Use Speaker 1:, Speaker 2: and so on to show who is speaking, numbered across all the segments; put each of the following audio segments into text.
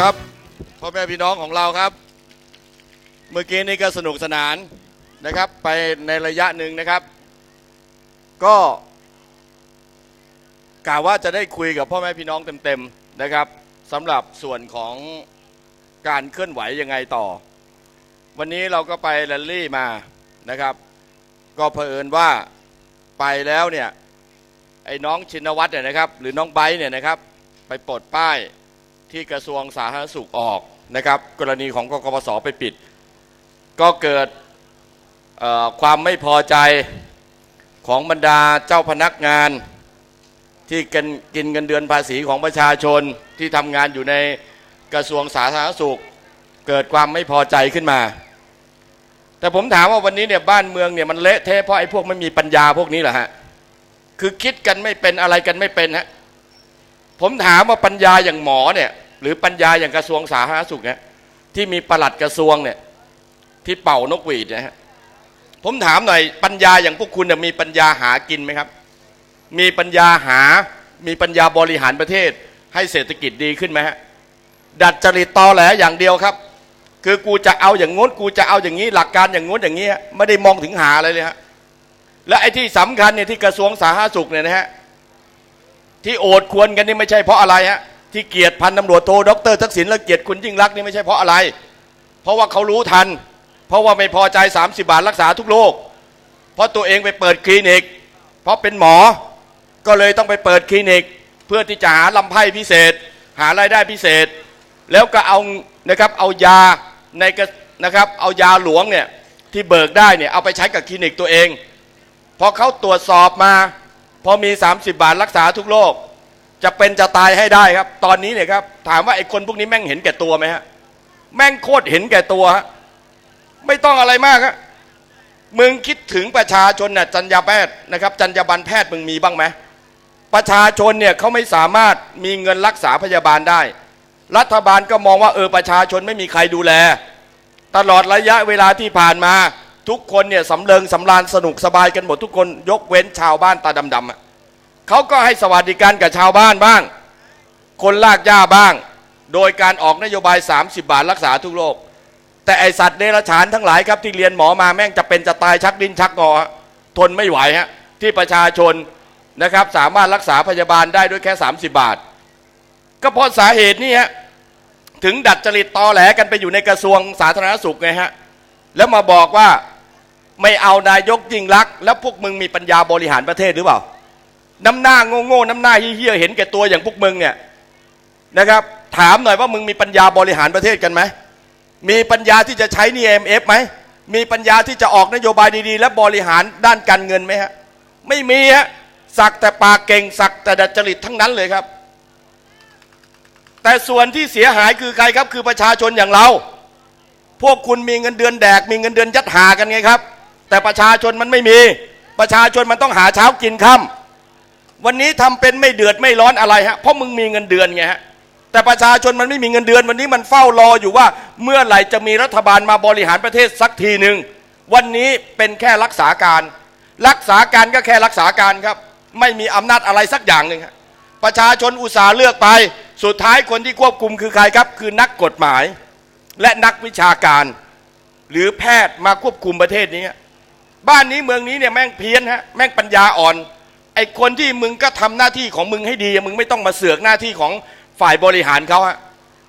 Speaker 1: ครับพ่อแม่พี่น้องของเราครับ เมื่อกี้นี้ก็สนุกสนานนะครับ ไปในระยะหนึ่งนะครับ ก็กล่าวว่าจะได้คุยกับพ่อแม่พี่น้องเต็มๆนะครับสำหรับส่วนของการเคลื่อนไหวยังไงต่อ วันนี้เราก็ไปแรลลี่มานะครับ ก็เผอิญว่าไปแล้วเนี่ยไอ้น้องชินวัตรเนี่ยนะครับ หรือน้องไบเนี่ยนะครับ ไปปลดป้าย ที่กระทรวงสาธารณสุขออกนะครับ กรณีของกกปสไปปิด ก็เกิดความไม่พอใจของบรรดาเจ้าพนักงานที่กินกินเงินเดือนภาษีของประชาชนที่ทำงานอยู่ในกระทรวงสาธารณสุข เกิดความไม่พอใจขึ้นมา แต่ผมถามว่าวันนี้เนี่ยบ้านเมืองเนี่ยมันเละเทะเพราะไอ้พวกไม่มีปัญญาพวกนี้เหรอฮะคือคิดกันไม่เป็นอะไรกันไม่เป็นฮะผมถามว่าปัญญาอย่างหมอเนี่ย หรือปัญญาอย่างกระทรวงสาธารณสุขเนี่ยที่มีประหลัดกระทรวงเนี่ยที่เป่านกหวีดนะฮะผมถามหน่อยปัญญาอย่างพวกคุณมีปัญญาหากินไหมครับ มีปัญญาหา มีปัญญาบริหารประเทศ ให้เศรษฐกิจดีขึ้นไหมฮะดัดจริตตอแหลอย่างเดียวครับ คือกูจะเอาอย่างงู้นกูจะเอาอย่างนี้หลักการอย่างงู้นอย่างนี้ไม่ได้มองถึงหาอะไรเลยฮะและไอ้ที่สำคัญเนี่ยที่กระทรวงสาธารณสุขเนี่ยนะฮะที่โอดควรกันนี่ไม่ใช่เพราะอะไรฮะ ที่เกียรติพันตำรวจโทดรทักษิณและเกียรติคุณยิ่งรักนี่ไม่ใช่เพราะอะไร เพราะว่าเขารู้ทัน เพราะว่าไม่พอใจ 30 บาทรักษาทุกโรคเพราะตัวเองไปเปิดคลินิก เพราะเป็นหมอก็เลยต้องไปเปิดคลินิก เพื่อที่จะหาลำไพ่พิเศษ หารายได้พิเศษ แล้วก็เอานะครับเอายาในนะครับเอายาหลวงเนี่ยที่เบิกได้เนี่ยเอาไปใช้กับคลินิกตัวเองพอเขาตรวจสอบมา พอมี 30 บาทรักษาทุกโรค จะเป็นจะตายให้ได้ครับ ตอนนี้เนี่ยครับ ถามว่าไอ้คนพวกนี้แม่งเห็นแก่ตัวไหมฮะแม่งโคตรเห็นแก่ตัวฮะไม่ต้องอะไรมากฮะมึงคิดถึงประชาชนน่ะจัญญาแพทย์นะครับจัญญาบันแพทย์มึงมีบ้างไหมประชาชนเนี่ยเขาไม่สามารถมีเงินรักษาพยาบาลได้ รัฐบาลก็มองว่าเออประชาชนไม่มีใครดูแล ตลอดระยะเวลาที่ผ่านมา ทุกคนเนี่ยสำเริงสำราญสนุกสบายกันหมดทุกคนยกเว้นชาวบ้านตาดำๆอะ เขาก็ให้สวัสดิการกับชาวบ้านบ้าง คนลากหญ้าบ้าง โดยการออกนโยบาย 30 บาทรักษาทุกโรคแต่ไอสัตว์เดรัจฉานทั้งหลายครับที่เรียนหมอมาแม่งจะเป็นจะตายชักดิ้นชักงอทนไม่ไหวฮะที่ประชาชนนะครับสามารถรักษาพยาบาลได้ด้วยแค่ 30 บาท ก็เพราะสาเหตุนี้ฮะถึงดัดจริตตอแหลกันไปอยู่ในกระทรวงสาธารณสุขไงฮะแล้วมาบอกว่าไม่เอานายกยิ่งรัก แล้วพวกมึงมีปัญญาบริหารประเทศหรือเปล่า น้ำหน้าโง่ๆน้ำหน้าเฮี้ยเห็นแก่ตัวอย่างพวกมึงเนี่ยนะครับ ถามหน่อยว่ามึงมีปัญญาบริหารประเทศกันไหมมีปัญญาที่จะใช้นี่เอ็มเอฟไหมมีปัญญาที่จะออกนโยบายดีๆ และบริหารด้านการเงินไหมฮะไม่มีฮะสักแต่ปากเก่งสักแต่ดัดจริตทั้งนั้นเลยครับ แต่ส่วนที่เสียหายคือใครครับ คือประชาชนอย่างเรา พวกคุณมีเงินเดือนแดก มีเงินเดือนยัดหากันไงครับ แต่ประชาชนมันไม่มี ประชาชนมันต้องหาเช้ากินค่ำ วันนี้ทำเป็นไม่เดือดไม่ร้อนอะไรฮะเพราะมึงมีเงินเดือนไงฮะแต่ประชาชนมันไม่มีเงินเดือนวันนี้มันเฝ้ารออยู่ว่า เมื่อไหร่จะมีรัฐบาลมาบริหารประเทศสักทีหนึ่งวันนี้เป็นแค่รักษาการ รักษาการก็แค่รักษาการครับ ไม่มีอำนาจอะไรสักอย่างหนึ่งฮะประชาชนอุตสาห์เลือกไป สุดท้ายคนที่ควบคุมคือใครครับ คือนักกฎหมาย และนักวิชาการ หรือแพทย์มาควบคุมประเทศนี้ บ้านนี้เมืองนี้เนี่ยแม่งเพี้ยนฮะแม่งปัญญาอ่อน ไอ้คนที่มึงก็ทำหน้าที่ของมึงให้ดี มึงไม่ต้องมาเสือกหน้าที่ของฝ่ายบริหารเขาฮะ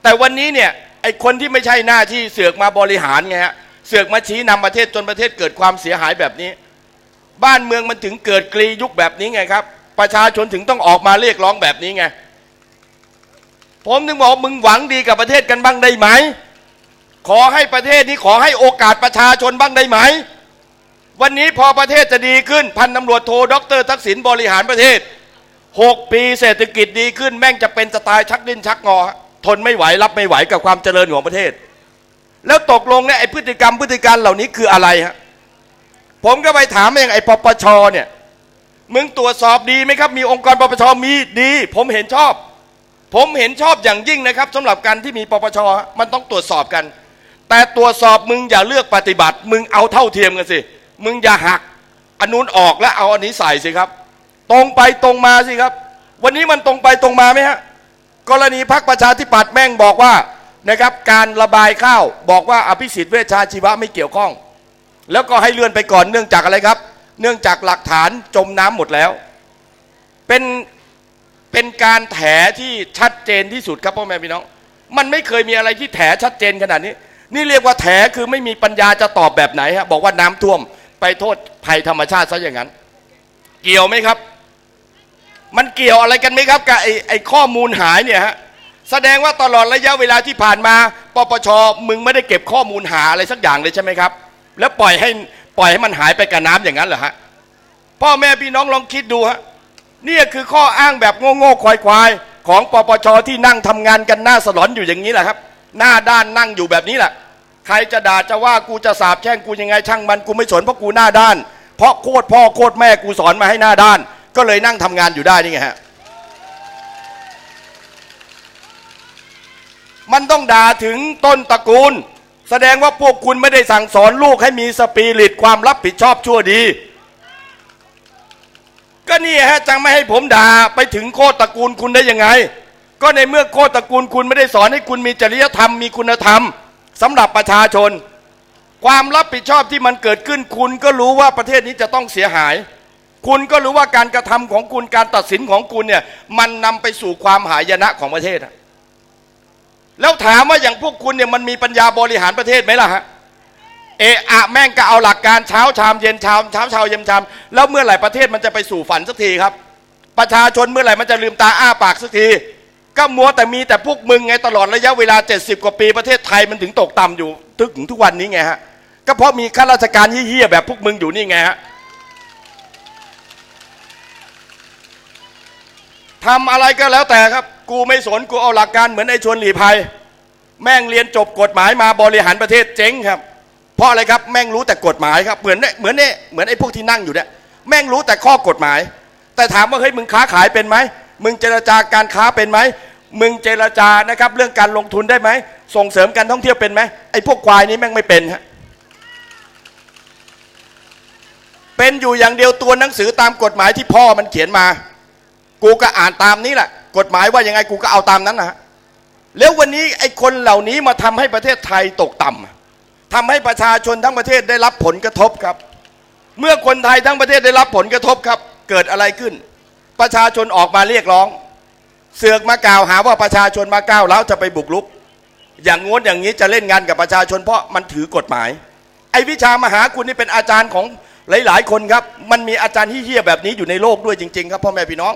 Speaker 1: แต่วันนี้เนี่ยไอ้คนที่ไม่ใช่หน้าที่เสือกมาบริหารไงฮะเสือกมาชี้นำประเทศจนประเทศเกิดความเสียหายแบบนี้ บ้านเมืองมันถึงเกิดกรียุคแบบนี้ไงครับ ประชาชนถึงต้องออกมาเรียกร้องแบบนี้ไงผมถึงบอกมึงหวังดีกับประเทศกันบ้างได้ไหม ขอให้ประเทศนี้ขอให้โอกาสประชาชนบ้างได้ไหม วันนี้พอประเทศจะดีขึ้นพันตำรวจโทรดรทักษิณบริหารประเทศหกปีเศรษฐกิจดีขึ้นแม่งจะเป็นสไตล์ชักดิ้นชักงอ ทนไม่ไหวรับไม่ไหวกับความเจริญของประเทศ แล้วตกลงเนี่ยไอ้พฤติกรรมพฤติการเหล่านี้คืออะไรฮะผมก็ไปถามเองไอ้ปปชเนี่ยมึงตรวจสอบดีไหมครับ มีองค์กรปปชมีดี ผมเห็นชอบ ผมเห็นชอบอย่างยิ่งนะครับสำหรับการที่มีปปชมันต้องตรวจสอบกัน แต่ตรวจสอบมึงอย่าเลือกปฏิบัติ มึงเอาเท่าเทียมกันสิ มึงอย่าหักอันนู้นออกแล้วเอาอันนี้ใส่สิครับ ตรงไปตรงมาสิครับ วันนี้มันตรงไปตรงมาไหมฮะกรณีพักประชาธิปัตย์แม่งบอกว่านะครับการระบายข้าวบอกว่าอภิสิทธิ์เวชชาชีวะไม่เกี่ยวข้อง แล้วก็ให้เลื่อนไปก่อนเนื่องจากอะไรครับ เนื่องจากหลักฐานจมน้ำหมดแล้ว เป็นเป็นการแถที่ชัดเจนที่สุดครับพ่อแม่พี่น้อง มันไม่เคยมีอะไรที่แถชัดเจนขนาดนี้ นี่เรียกว่าแถคือไม่มีปัญญาจะตอบแบบไหนฮะบอกว่าน้ำท่วม ไปโทษภัยธรรมชาติซะอย่างนั้น เกี่ยวไหมครับ มันเกี่ยวอะไรกันไหมครับกับไอ้ไอข้อมูลหายเนี่ยฮะแสดงว่าตลอดระยะเวลาที่ผ่านมา ปปชมึงไม่ได้เก็บข้อมูลหาอะไรสักอย่างเลยใช่ไหมครับ แล้วปล่อยให้ปล่อยให้มันหายไปกับน้ำอย่างนั้นเหรอฮะพ่อแม่พี่น้องลองคิดดูฮะนี่คือข้ออ้างแบบโง่ๆควายๆของปปชที่นั่งทำงานกันหน้าสลอนอยู่อย่างนี้แหละครับ หน้าด้านนั่งอยู่แบบนี้แหละ ใครจะด่าจะว่ากูจะสาบแช่งกูยังไงช่างมันกูไม่สนเพราะกูหน้าด้าน เพราะโคตรพ่อโคตรแม่กูสอนมาให้หน้าด้าน ก็เลยนั่งทำงานอยู่ได้นี่ไงฮะมันต้องด่าถึงต้นตระกูล แสดงว่าพวกคุณไม่ได้สั่งสอนลูกให้มีสปิริตความรับผิดชอบชั่วดี ก็นี่ฮะจังไม่ให้ผมด่าไปถึงโคตรตระกูลคุณได้ยังไง ก็ในเมื่อโคตรตระกูลคุณไม่ได้สอนให้คุณมีจริยธรรมมีคุณธรรม สำหรับประชาชน ความรับผิดชอบที่มันเกิดขึ้น คุณก็รู้ว่าประเทศนี้จะต้องเสียหาย คุณก็รู้ว่าการกระทำของคุณการตัดสินของคุณเนี่ยมันนำไปสู่ความหายนะของประเทศอะแล้วถามว่าอย่างพวกคุณเนี่ยมันมีปัญญาบริหารประเทศไหมล่ะฮะเอะอะแม่งก็เอาหลักการเช้าชามเย็นชามเช้าชามเย็นชามแล้วเมื่อไหร่ประเทศมันจะไปสู่ฝันสักทีครับ ประชาชนเมื่อไหร่มันจะลืมตาอ้าปากสักที ก็มัวแต่มีแต่พวกมึงไงตลอดระยะเวลา 70 กว่าปีประเทศไทยมันถึงตกต่ำอยู่ถึงทุกวันนี้ไงฮะก็เพราะมีข้าราชการเฮี้ยๆแบบพวกมึงอยู่นี่ไงฮะทำอะไรก็แล้วแต่ครับ กูไม่สนกูเอาหลักการเหมือนไอ้ชวนหลีภัย แม่งเรียนจบกฎหมายมาบริหารประเทศเจ๊งครับ เพราะอะไรครับแม่งรู้แต่กฎหมายครับเหมือนเนี่ยเหมือนเนี่ยเหมือนไอ้พวกที่นั่งอยู่เนี่ยแม่งรู้แต่ข้อกฎหมาย แต่ถามว่าเฮ้ยมึงค้าขายเป็นไหม มึงเจรจาการค้าเป็นไหมมึงเจรจานะครับ เรื่องการลงทุนได้ไหมส่งเสริมการท่องเที่ยวเป็นไหมไอ้พวกควายนี้แม่งไม่เป็นฮะเป็นอยู่อย่างเดียวตัวหนังสือตามกฎหมายที่พ่อมันเขียนมา กูก็อ่านตามนี้แหละกฎหมายว่ายังไงกูก็เอาตามนั้นนะฮะแล้ววันนี้ไอ้คนเหล่านี้มาทำให้ประเทศไทยตกต่ำทำให้ประชาชนทั้งประเทศได้รับผลกระทบครับ เมื่อคนไทยทั้งประเทศได้รับผลกระทบครับ เกิดอะไรขึ้น ประชาชนออกมาเรียกร้อง เสือกมากล่าวหาว่าประชาชนมาก้าวแล้วจะไปบุกรุก อย่างงดอย่างนี้จะเล่นงานกับประชาชนเพราะมันถือกฎหมาย ไอ้วิชามหาคุณนี่เป็นอาจารย์ของหลาย ๆ คนครับ มันมีอาจารย์ที่เฮี้ยแบบนี้อยู่ในโลกด้วยจริง ๆ ครับพ่อแม่พี่น้อง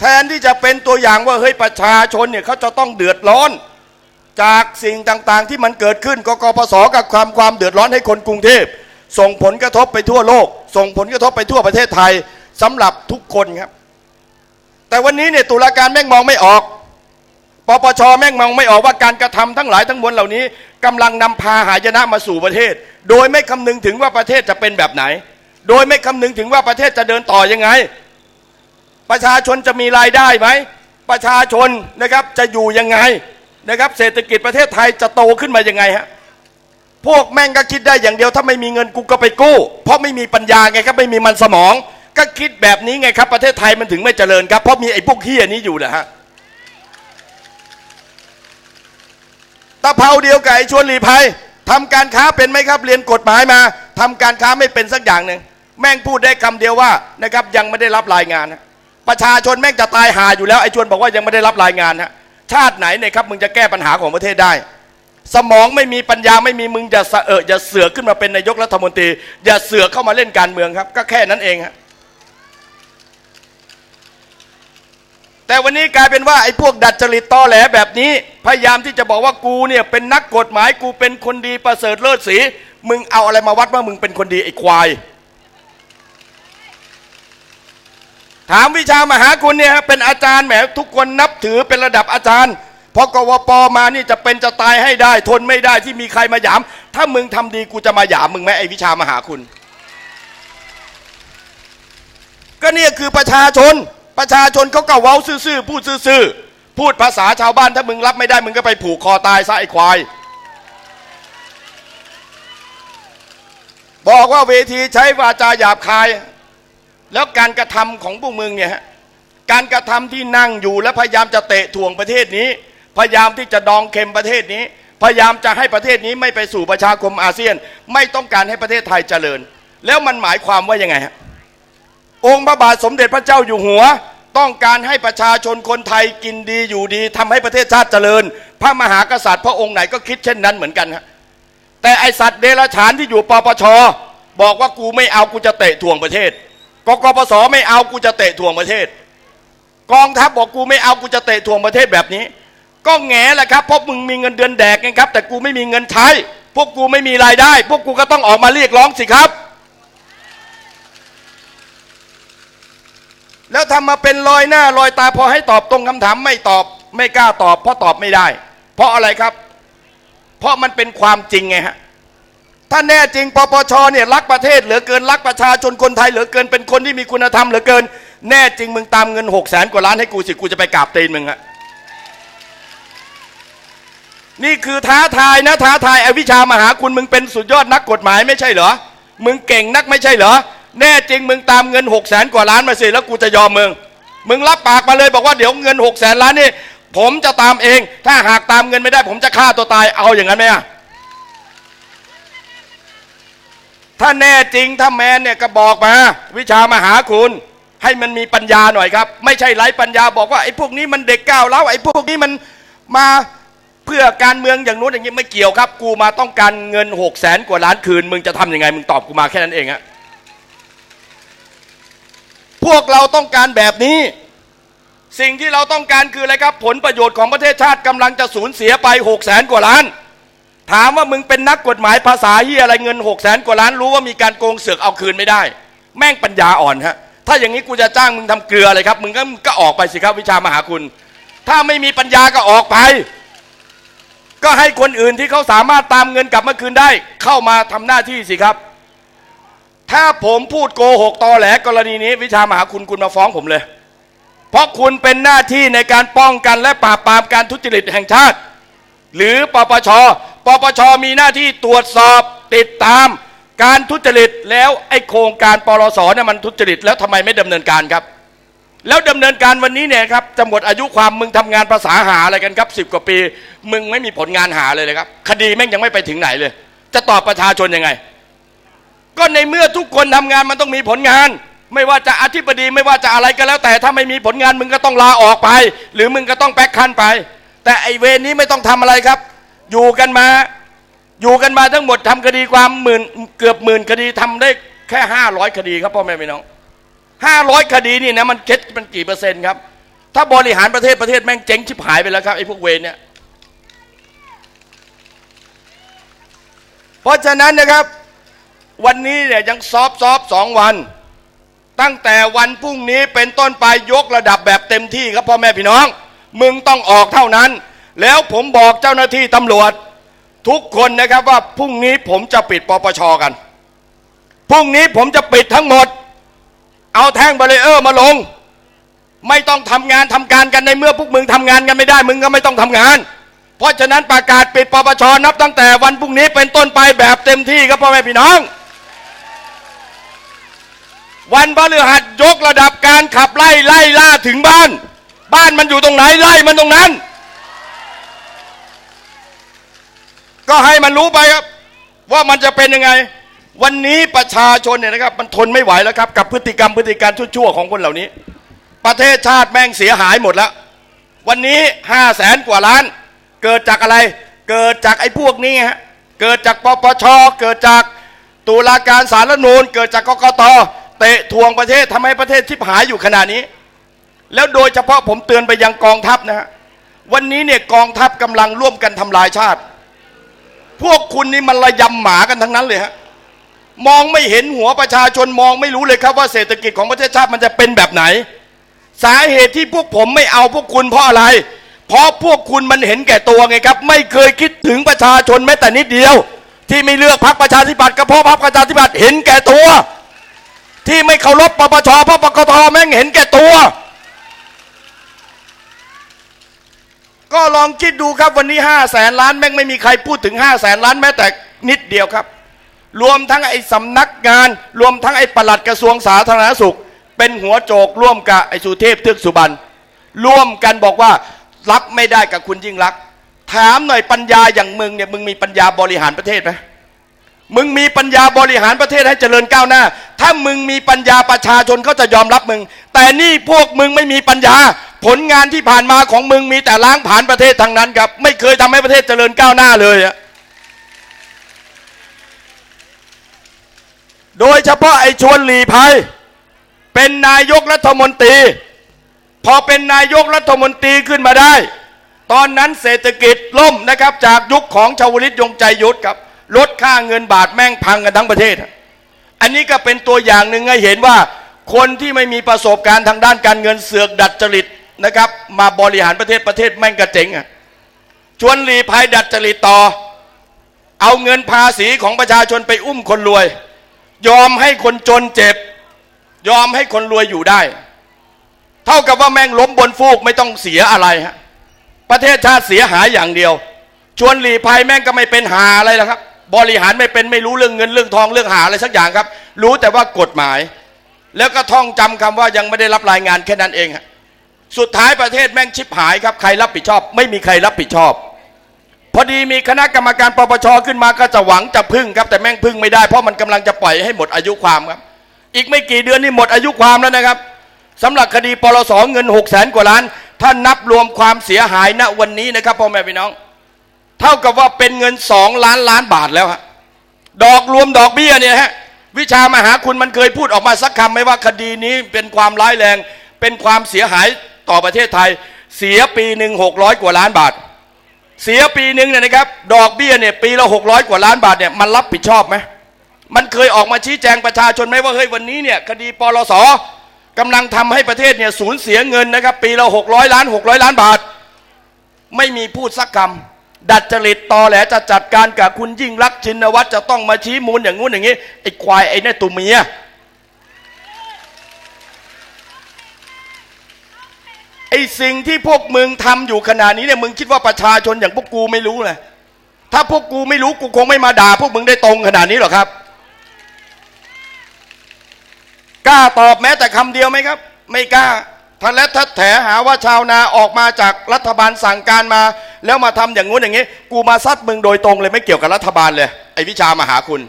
Speaker 1: แทนที่จะเป็นตัวอย่างว่าเฮ้ยประชาชนเนี่ยเขาจะต้องเดือดร้อนจากสิ่งต่าง ๆ ที่มันเกิดขึ้นกกปสกับความความเดือดร้อนให้คนกรุงเทพ ส่งผลกระทบไปทั่วโลก ส่งผลกระทบไปทั่วประเทศไทยสำหรับทุกคนครับ แต่วันนี้เนี่ยตุลาการแม่งมองไม่ออกปปชแม่งมองไม่ออกว่าการกระทำทั้งหลายทั้งมวลเหล่านี้กำลังนำพาหายนะมาสู่ประเทศ โดยไม่คำนึงถึงว่าประเทศจะเป็นแบบไหน โดยไม่คำนึงถึงว่าประเทศจะเดินต่อยังไง ประชาชนจะมีรายได้ไหมประชาชนนะครับจะอยู่ยังไงนะครับ เศรษฐกิจประเทศไทยจะโตขึ้นมายังไงฮะ พวกแม่งก็คิดได้อย่างเดียว ถ้าไม่มีเงินกูก็ไปกู้ เพราะไม่มีปัญญาไงครับไม่มีมันสมอง ก็คิดแบบนี้ไงครับ ประเทศไทยมันถึงไม่เจริญครับ เพราะมีไอ้พวกเฮียนี้อยู่นะฮะตะเภาเดียวกับไอ้ชวนหลีภัยทำการค้าเป็นไหมครับเรียนกฎหมายมาทำการค้าไม่เป็นสักอย่างหนึ่งแม่งพูดได้คำเดียวว่านะครับยังไม่ได้รับรายงานนะประชาชนแม่งจะตายหาอยู่แล้วไอ้ชวนบอกว่ายังไม่ได้รับรายงานฮะชาติไหนเนี่ยครับมึงจะแก้ปัญหาของประเทศได้ สมองไม่มีปัญญาไม่มีมึงจะสะเอออย่าเสือขึ้นมาเป็นนายกรัฐมนตรี อย่าเสือเข้ามาเล่นการเมืองครับ ก็แค่นั้นเองฮะแต่วันนี้กลายเป็นว่าไอ้พวกดัดจริตตอแหลแบบนี้ พยายามที่จะบอกว่ากูเนี่ยเป็นนักกฎหมายกูเป็นคนดีประเสริฐเลิศสีมึงเอาอะไรมาวัดว่ามึงเป็นคนดีไอ้ควาย ถามวิชามหาคุณเนี่ยเป็นอาจารย์แหมทุกคนนับถือเป็นระดับอาจารย์ พอกวปมานี่จะเป็นจะตายให้ได้ ทนไม่ได้ที่มีใครมาหยาม ถ้ามึงทำดีกูจะมาหยามมึงไหมไอวิชามหาคุณ ก็เนี่ยคือประชาชนประชาชนเขาก็เว้าซื่อๆพูดซื่อๆพูดภาษาชาวบ้านถ้ามึงรับไม่ได้มึงก็ไปผูกคอตายซะไอ้ควายบอกว่าเวทีใช้วาจาหยาบคาย แล้วการกระทำของพวกมึงเนี่ยฮะการกระทำที่นั่งอยู่และพยายามจะเตะถ่วงประเทศนี้ พยายามที่จะดองเค็มประเทศนี้ พยายามจะให้ประเทศนี้ไม่ไปสู่ประชาคมอาเซียน ไม่ต้องการให้ประเทศไทยเจริญ แล้วมันหมายความว่ายังไงฮะองค์พระบาทสมเด็จพระเจ้าอยู่หัว ต้องการให้ประชาชนคนไทยกินดีอยู่ดีทำให้ประเทศชาติเจริญ พระมหากษัตริย์พระองค์ไหนก็คิดเช่นนั้นเหมือนกันฮะแต่ไอสัตว์เดรัจฉานที่อยู่ปปชบอกว่ากูไม่เอากูจะเตะถ่วงประเทศกกปสไม่เอากูจะเตะถ่วงประเทศ กองทัพบอกกูไม่เอากูจะเตะถ่วงประเทศแบบนี้ ก็แง่แหละครับเพราะมึงมีเงินเดือนแดกไงครับ แต่กูไม่มีเงินใช้ พวกกูไม่มีรายได้ พวกกูก็ต้องออกมาเรียกร้องสิครับ แล้วทำมาเป็นลอยหน้าลอยตาพอให้ตอบตรงคำถามไม่ตอบไม่กล้าตอบเพราะตอบไม่ได้ เพราะอะไรครับ เพราะมันเป็นความจริงไงฮะถ้าแน่จริงปปชเนี่ยรักประเทศเหลือเกินรักประชาชนคนไทยเหลือเกินเป็นคนที่มีคุณธรรมเหลือเกิน แน่จริงมึงตามเงินหกแสนกว่าล้านให้กูสิกูจะไปกราบตีนมึงฮะ นี่คือท้าทายนะท้าทายอวิชามหาคุณมึงเป็นสุดยอดนักกฎหมายไม่ใช่เหรอ มึงเก่งนักไม่ใช่เหรอ แน่จริงมึงตามเงินหกแสนกว่าล้านมาสิแล้วกูจะยอมมึง มึงรับปากมาเลยบอกว่าเดี๋ยวเงินหกแสนล้านนี่ผมจะตามเอง ถ้าหากตามเงินไม่ได้ ผมจะฆ่าตัวตายเอาอย่างนั้นไหมอะถ้าแน่จริงถ้าแมนเนี่ยก็บอกมา วิชามหาคุณให้มันมีปัญญาหน่อยครับ ไม่ใช่ไร้ปัญญาบอกว่าไอ้พวกนี้มันเด็กก้าวเล้าไอ้พวกนี้มันมา เพื่อการเมืองอย่างนู้นอย่างนี้ไม่เกี่ยวครับ กูมาต้องการเงินหกแสนกว่าล้านคืน มึงจะทำยังไง มึงตอบกูมาแค่นั้นเองฮะพวกเราต้องการแบบนี้ สิ่งที่เราต้องการคืออะไรครับ ผลประโยชน์ของประเทศชาติกำลังจะสูญเสียไปหกแสนกว่าล้าน ถามว่ามึงเป็นนักกฎหมายภาษาเฮียอะไรเงินหกแสนกว่าล้าน รู้ว่ามีการโกงเสือกเอาคืนไม่ได้ แม่งปัญญาอ่อนฮะถ้าอย่างนี้กูจะจ้างมึงทำเกลืออะไรครับ มึงก็ก็ออกไปสิครับวิชามหาคุณ ถ้าไม่มีปัญญาก็ออกไป ก็ให้คนอื่นที่เขาสามารถตามเงินกลับมาคืนได้ เข้ามาทำหน้าที่สิครับ ถ้าผมพูดโกหกตอแหลกรณีนี้ วิชามหาคุณคุณมาฟ้องผมเลย เพราะคุณเป็นหน้าที่ในการป้องกันและปราบปรามการทุจริตแห่งชาติ หรือปปชปปชมีหน้าที่ตรวจสอบติดตามการทุจริตแล้วไอโครงการปลสเนี่ยมันทุจริตแล้วทำไมไม่ดำเนินการครับ แล้วดำเนินการวันนี้เนี่ยครับจะหมดอายุความมึงทำงานภาษาหาอะไรกันครับสิบกว่าปี มึงไม่มีผลงานหาเลยเลยครับ คดีแม่งยังไม่ไปถึงไหนเลย จะตอบประชาชนยังไง ก็ในเมื่อทุกคนทำงานมันต้องมีผลงาน ไม่ว่าจะอธิบดีไม่ว่าจะอะไรก็แล้ว แต่ถ้าไม่มีผลงานมึงก็ต้องลาออกไป หรือมึงก็ต้องแป๊กคันไป แต่ไอเวรนี้ไม่ต้องทำอะไรครับ อยู่กันมา อยู่กันมาทั้งหมดทำคดีความหมื่นเกือบหมื่นคดีทำได้แค่ห้าร้อยคดีครับพ่อแม่พี่น้อง ห้าร้อยคดีนี่นะมันเช็ดมันกี่เปอร์เซ็นต์ครับ ถ้าบริหารประเทศประเทศแม่งเจ๊งชิบหายไปแล้วครับไอ้พวกเวรเนี่ยเพราะฉะนั้นนะครับ วันนี้เนี่ยยังซอฟซอฟสองวัน ตั้งแต่วันพรุ่งนี้เป็นต้นไปยกระดับแบบเต็มที่ครับพ่อแม่พี่น้อง มึงต้องออกเท่านั้น แล้วผมบอกเจ้าหน้าที่ตำรวจ ทุกคนนะครับว่าพรุ่งนี้ผมจะปิดปปชกันพรุ่งนี้ผมจะปิดทั้งหมด เอาแท่งบารีเออร์มาลง ไม่ต้องทำงานทำการกันในเมื่อพวกมึงทำงานกันไม่ได้ มึงก็ไม่ต้องทำงาน เพราะฉะนั้นประกาศปิดปปชนับตั้งแต่วันพรุ่งนี้เป็นต้นไปแบบเต็มที่ครับพ่อแม่พี่น้อง วันพฤหัสยกระดับการขับไล่ไล่ล่าถึงบ้าน บ้านมันอยู่ตรงไหนไล่มันตรงนั้น ก็ให้มันรู้ไปครับ ว่ามันจะเป็นยังไง วันนี้ประชาชนเนี่ยนะครับมันทนไม่ไหวแล้วครับกับพฤติกรรมพฤติการชั่วๆของคนเหล่านี้ ประเทศชาติแม่งเสียหายหมดแล้ว วันนี้ห้าแสนกว่าล้าน เกิดจากอะไร เกิดจากไอ้พวกนี้ฮะเกิดจากปปชเกิดจากตุลาการสารรัฐมนูญเกิดจากกกตเตะทวงประเทศทำให้ประเทศชิบหายอยู่ขนาดนี้ แล้วโดยเฉพาะผมเตือนไปยังกองทัพนะฮะวันนี้เนี่ยกองทัพกำลังร่วมกันทำลายชาติ พวกคุณนี่มันระยำหมากันทั้งนั้นเลยฮะ มองไม่เห็นหัวประชาชนมองไม่รู้เลยครับว่าเศรษฐกิจของประเทศชาติมันจะเป็นแบบไหน สาเหตุที่พวกผมไม่เอาพวกคุณเพราะอะไร เพราะพวกคุณมันเห็นแก่ตัวไงครับ ไม่เคยคิดถึงประชาชนแม้แต่นิดเดียว ที่ไม่เลือกพรรคประชาธิปัตย์ก็เพราะพรรคประชาธิปัตย์เห็นแก่ตัว ที่ไม่เคารพปปชเพราะปกทแม่งเห็นแก่ตัว ก็ลองคิดดูครับวันนี้ห้าแสนล้านแม่งไม่มีใครพูดถึงห้าแสนล้านแม้แต่นิดเดียวครับ รวมทั้งไอ้สำนักงาน รวมทั้งไอ้ปลัดกระทรวงสาธารณสุข เป็นหัวโจกร่วมกับไอ้สุเทพเทือกสุบรรณร่วมกันบอกว่ารับไม่ได้กับคุณยิ่งรัก ถามหน่อยปัญญาอย่างมึงเนี่ยมึงมีปัญญาบริหารประเทศไหมมึงมีปัญญาบริหารประเทศให้เจริญก้าวหน้า ถ้ามึงมีปัญญาประชาชนก็จะยอมรับมึง แต่นี่พวกมึงไม่มีปัญญา ผลงานที่ผ่านมาของมึงมีแต่ล้างผ่านประเทศทางนั้นครับ ไม่เคยทำให้ประเทศเจริญก้าวหน้าเลยอะ โดยเฉพาะไอ้ชวนหลีภัย เป็นนายกรัฐมนตรี พอเป็นนายกรัฐมนตรีขึ้นมาได้ ตอนนั้นเศรษฐกิจล่มนะครับ จากยุคของชาวลิตยงใจยุทธครับลดค่าเงินบาทแม่งพังกันทั้งประเทศ อันนี้ก็เป็นตัวอย่างหนึ่งให้เห็นว่าคนที่ไม่มีประสบการณ์ทางด้านการเงินเสือกดัดจริตนะครับ มาบริหารประเทศประเทศแม่งกระเจงอะชวนหลีภัยดัดจริตต่อ เอาเงินภาษีของประชาชนไปอุ้มคนรวย ยอมให้คนจนเจ็บ ยอมให้คนรวยอยู่ได้ เท่ากับว่าแม่งล้มบนฟูกไม่ต้องเสียอะไรฮะประเทศชาติเสียหายอย่างเดียว ชวนหลีภัยแม่งก็ไม่เป็นหาอะไรแล้วครับ บริหารไม่เป็นไม่รู้เรื่องเงินเรื่องทองเรื่องหาอะไรสักอย่างครับ รู้แต่ว่ากฎหมาย แล้วก็ท่องจำคำว่ายังไม่ได้รับรายงานแค่นั้นเองฮะสุดท้ายประเทศแม่งชิบหายครับใครรับผิดชอบ ไม่มีใครรับผิดชอบ พอดีมีคณะกรรมการปปชขึ้นมาก็จะหวังจะพึ่งครับแต่แม่งพึ่งไม่ได้เพราะมันกำลังจะปล่อยให้หมดอายุความครับ อีกไม่กี่เดือนนี่หมดอายุความแล้วนะครับสำหรับคดีปลสเงิน6กแสนกว่าล้านถ้านับรวมความเสียหายณวันนี้นะครับพ่อแม่พี่น้อง เท่ากับว่าเป็นเงินสองล้านล้านบาทแล้วฮะดอกรวมดอกเบี้ยเนี่ยฮะวิชามหาคุณมันเคยพูดออกมาสักคำไหมว่าคดีนี้เป็นความร้ายแรง เป็นความเสียหายต่อประเทศไทย เสียปีหนึ่งหกร้อยกว่าล้านบาท เสียปีหนึ่งเนี่ยนะครับ ดอกเบี้ยเนี่ยปีละหกร้อยกว่าล้านบาทเนี่ยมันรับผิดชอบไหมมันเคยออกมาชี้แจงประชาชนไหมว่าเฮ้ยวันนี้เนี่ยคดีปลสกำลังทำให้ประเทศเนี่ยสูญเสียเงินนะครับ ปีละหกร้อยล้านหกร้อยล้านบาท ไม่มีพูดสักคำดัดจริตตอแหลจะจัดการกับคุณยิ่งรักชินวัตรจะต้องมาชี้มูลอย่างงู้นอย่างนี้ไอ้ควายไอ้เนี่ยตุเมีย อ้สิ่งที่พวกมึงทำอยู่ขณะนี้เนี่ยมึงคิดว่าประชาชนอย่างพวกกูไม่รู้เลยถ้าพวกกูไม่รู้กูคงไม่มาด่าพวกมึงได้ตรงขนาดนี้หรอกครับ กล้าตอบแม้แต่คำเดียวไหมครับ ไม่กล้าทันและทัดแถหาว่าชาวนาออกมาจากรัฐบาลสั่งการมา แล้วมาทำอย่างงู้นอย่างนี้ กูมาซัดมึงโดยตรงเลยไม่เกี่ยวกับรัฐบาลเลยไอ้วิชามหาคุณ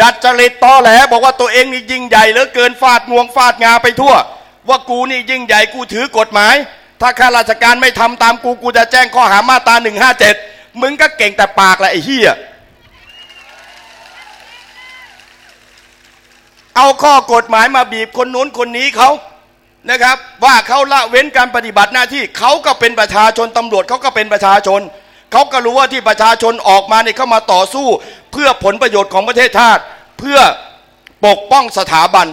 Speaker 1: ดัดจริตตอแหลบอกว่าตัวเองนี่ยิ่งใหญ่เหลือเกินฟาดงวงฟาดงาไปทั่ว ว่ากูนี่ยิ่งใหญ่กูถือกฎหมาย ถ้าข้าราชการไม่ทำตามกูกูจะแจ้งข้อหามาตราหนึ่งห้าเจ็ดมึงก็เก่งแต่ปากแหละไอ้เหี้ยเอาข้อกฎหมายมาบีบคนนู้นคนนี้เขานะครับ ว่าเขาละเว้นการปฏิบัติหน้าที่เขาก็เป็นประชาชนตำรวจเขาก็เป็นประชาชนเขาก็รู้ว่าที่ประชาชนออกมาเนี่ยเข้ามาต่อสู้ เพื่อผลประโยชน์ของประเทศชาติเพื่อปกป้องสถาบัน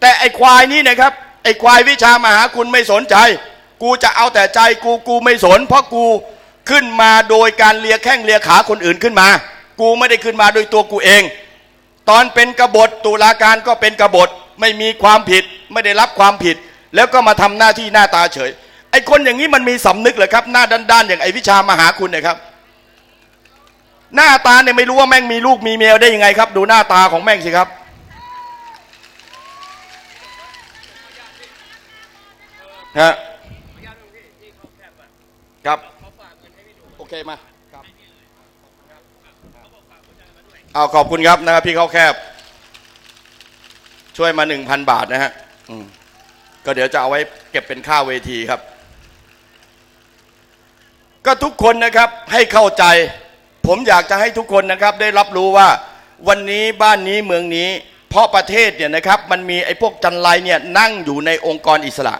Speaker 1: แต่ไอ้ควายนี่นะครับ ไอ้ควายวิชามหาคุณไม่สนใจ กูจะเอาแต่ใจกูกูไม่สน เพราะกูขึ้นมาโดยการเลียแข้งเลียขาคนอื่นขึ้นมา กูไม่ได้ขึ้นมาโดยตัวกูเอง ตอนเป็นกบฏตุลาการก็เป็นกบฏไม่มีความผิดไม่ได้รับความผิด แล้วก็มาทำหน้าที่หน้าตาเฉย ไอ้คนอย่างนี้มันมีสำนึกเหรอครับ หน้าด้านๆอย่างไอ้วิชามหาคุณเนะครับ หน้าตาเนี่ยไม่รู้ว่าแม่งมีลูกมีเมียได้ยังไงครับ ดูหน้าตาของแม่งสิครับ ฮะครับโอเคมาครับเอาขอบคุณครับนะครับพี่เขาแคบ ช่วยมาหนึ่งพันบาทนะฮะก็เดี๋ยวจะเอาไว้เก็บเป็นค่าเวทีครับ ก็ทุกคนนะครับให้เข้าใจ ผมอยากจะให้ทุกคนนะครับ ได้รับรู้ว่า วันนี้บ้านนี้เมืองนี้ เพราะประเทศเนี่ยนะครับ มันมีไอ้พวกจันไรเนี่ยนั่งอยู่ในองค์กรอิสระ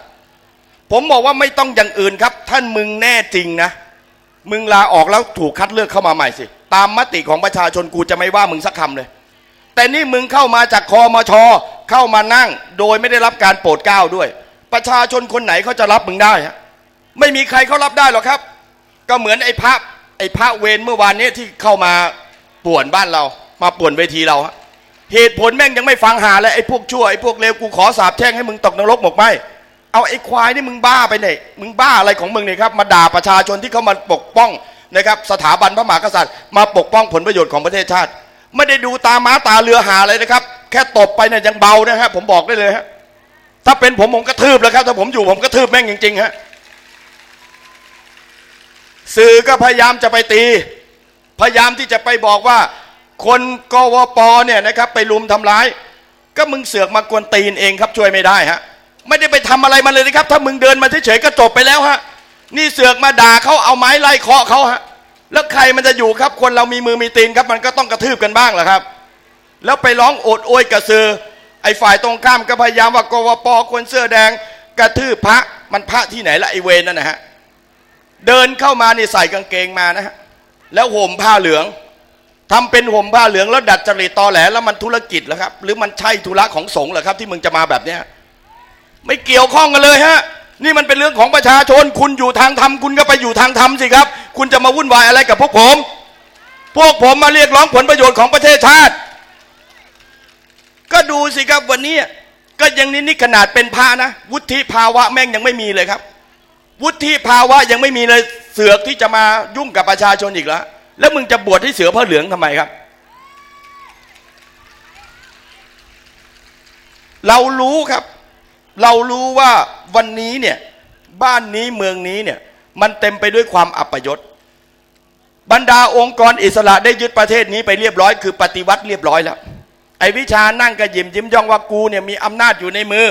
Speaker 1: ผมบอกว่าไม่ต้องอย่างอื่นครับ ท่านมึงแน่จริงนะ มึงลาออกแล้วถูกคัดเลือกเข้ามาใหม่สิ ตามมติของประชาชนกูจะไม่ว่ามึงสักคำเลย แต่นี่มึงเข้ามาจากคอมช เข้ามานั่ง โดยไม่ได้รับการโปรดเกล้าด้วย ประชาชนคนไหนเขาจะรับมึงได้ฮะไม่มีใครเขารับได้หรอกครับ ก็เหมือนไอ้พระไอ้พระเวรเมื่อวานนี้ที่เข้ามาป่วนบ้านเรา มาป่วนเวทีเราฮะเหตุผลแม่งยังไม่ฟังหาเลยไอ้พวกชั่วไอ้พวกเลวกูขอสาบแช่งให้มึงตกนรกหมกไหม เอาไอ้ควายนี่มึงบ้าไปเนี่ยมึงบ้าอะไรของมึงเนี่ยครับมาด่าประชาชนที่เขามาปกป้องนะครับสถาบันพระมหากษัตริย์ มาปกป้องผลประโยชน์ของประเทศชาติ ไม่ได้ดูตาม้าตาเรือหาเลยนะครับ แค่ตบไปเนี่ยยังเบานะฮะผมบอกได้เลยฮะถ้าเป็นผมผมกระทืบแล้วครับ ถ้าผมอยู่ผมกระทืบแม่งจริงๆฮะสื่อก็พยายามจะไปตี พยายามที่จะไปบอกว่า คนกวปเนี่ยนะครับไปลุมทำร้าย ก็มึงเสือกมากวนตีนเองครับช่วยไม่ได้ฮะ ไม่ได้ไปทำอะไรมันเลยนะครับ ถ้ามึงเดินมาเฉยๆก็จบไปแล้วฮะ นี่เสือกมาด่าเขาเอาไม้ไล่เคาะเขาฮะ แล้วใครมันจะอยู่ครับ คนเรามีมือมีตีนครับ มันก็ต้องกระทืบกันบ้างแหละครับ แล้วไปร้องโอดโอยกับสื่อไอ้ฝ่ายตรงข้ามก็พยายามว่ากวปคนเสื้อแดงกระทืบพระมันพระที่ไหนละไอเวนนั่นนะฮะเดินเข้ามานี่ใส่กางเกงมานะฮะแล้วห่มผ้าเหลืองทำเป็นห่มผ้าเหลืองแล้วดัดจริตตอแหลแล้วมันธุรกิจเหรอครับ หรือมันใช่ธุระของสงฆ์เหรอครับ ที่มึงจะมาแบบเนี้ย ไม่เกี่ยวข้องกันเลยฮะนี่มันเป็นเรื่องของประชาชน คุณอยู่ทางธรรมคุณก็ไปอยู่ทางธรรมสิครับ คุณจะมาวุ่นวายอะไรกับพวกผม พวกผมมาเรียกร้องผลประโยชน์ของประเทศชาติ ก็ดูสิครับวันนี้ก็ยังนี่นี่ขนาดเป็นพระนะ วุฒิภาวะแม่งยังไม่มีเลยครับ วุฒิภาวะยังไม่มีเลยเสือกที่จะมายุ่งกับประชาชนอีกแล้วแล้วมึงจะบวชให้เสือผ้าเหลืองทำไมครับ เรารู้ครับ เรารู้ว่าวันนี้เนี่ยบ้านนี้เมืองนี้เนี่ยมันเต็มไปด้วยความอัปยศบรรดาองค์กรอิสระได้ยึดประเทศนี้ไปเรียบร้อย คือปฏิวัติเรียบร้อยแล้ว ไอ้วิชานั่งกระยิมยิ้มย่องว่ากูเนี่ยมีอำนาจอยู่ในมือ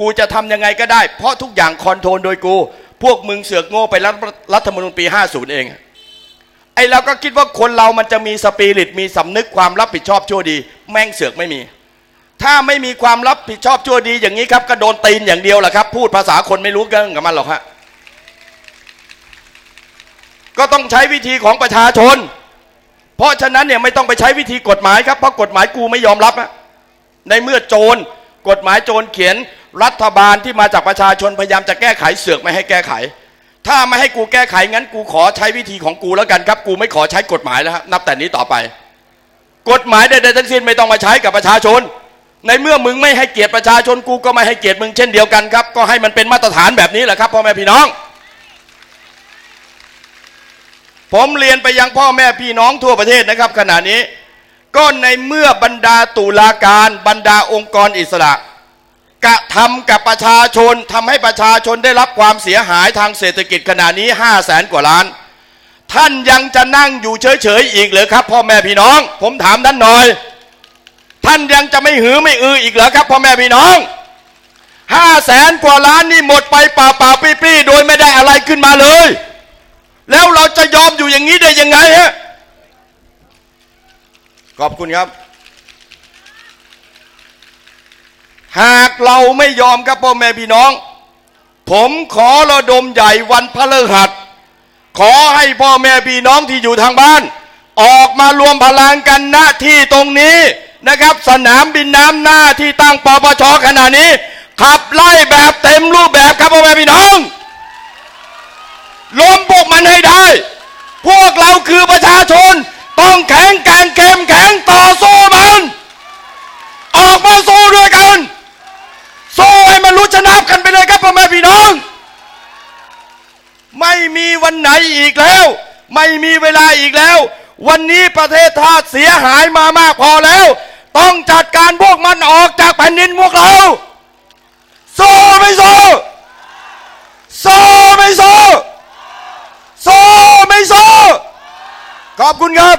Speaker 1: กูจะทำยังไงก็ได้ เพราะทุกอย่างคอนโทรลโดยกู พวกมึงเสือกโง่ไปรัฐรัฐธรรมนูญปี 50 เองไอ้เราก็คิดว่าคนเรามันจะมีสปิริตมีสำนึกความรับผิดชอบชั่วดี แม่งเสือกไม่มี ถ้าไม่มีความรับผิดชอบชั่วดีอย่างนี้ครับ ก็โดนตีนอย่างเดียวแหละครับ พูดภาษาคนไม่รู้เรื่องกับมันหรอกฮะก็ต้องใช้วิธีของประชาชน เพราะฉะนั้นเนี่ยไม่ต้องไปใช้วิธีกฎหมายครับเพราะกฎหมายกูไม่ยอมรับอะในเมื่อโจรกฎหมายโจรเขียนรัฐบาลที่มาจากประชาชนพยายามจะแก้ไขเสือกไม่ให้แก้ไข ถ้าไม่ให้กูแก้ไขงั้นกูขอใช้วิธีของกูแล้วกันครับ กูไม่ขอใช้กฎหมายแล้วครับนับแต่นี้ต่อไป กฎหมายใดๆทั้งสิ้นไม่ต้องมาใช้กับประชาชน ในเมื่อมึงไม่ให้เกียรติประชาชนกูก็ไม่ให้เกียรติมึงเช่นเดียวกันครับ ก็ให้มันเป็นมาตรฐานแบบนี้แหละครับพ่อแม่พี่น้อง ผมเรียนไปยังพ่อแม่พี่น้องทั่วประเทศนะครับ ขณะนี้ ก็ในเมื่อบรรดาตุลาการ บรรดาองค์กรอิสระ กระทำกับประชาชนทำให้ประชาชนได้รับความเสียหายทางเศรษฐกิจขณะนี้5 0 0แสนกว่าล้าน ท่านยังจะนั่งอยู่เฉยๆอีกหรือครับ พ่อแม่พี่น้อง ผมถามท่านหน่อย ท่านยังจะไม่หือไม่อืออีกเหรอครับพ่อแม่พี่น้องห้าแสนกว่าล้านนี่หมดไปเปล่าๆปี้โดยไม่ได้อะไรขึ้นมาเลย แล้วเราจะยอมอยู่อย่างนี้ได้ยังไงฮะขอบคุณครับ หากเราไม่ยอมครับพ่อแม่พี่น้อง ผมขอระดมใหญ่วันพฤหัส ขอให้พ่อแม่พี่น้องที่อยู่ทางบ้าน ออกมารวมพลังกันณที่ตรงนี้ นะครับ สนามบินน้ำหน้าที่ตั้งปปชขณะนี้ ขับไล่แบบเต็มรูปแบบครับพ่อแม่พี่น้องล้มพวกมันให้ได้ พวกเราคือประชาชน ต้องแข็งแกร่งเข้มแข็งต่อสู้มัน ออกมาสู้ด้วยกันสู้ให้มันรู้ชนะกันไปเลยครับพ่อแม่พี่น้อง ไม่มีวันไหนอีกแล้ว ไม่มีเวลาอีกแล้ว วันนี้ประเทศชาติเสียหายมามากพอแล้ว ต้องจัดการพวกมันออกจากแผ่นดินพวกเราสู้ไม่สู้สู้ไม่สู้สู้ไม่สู้ขอบคุณครับ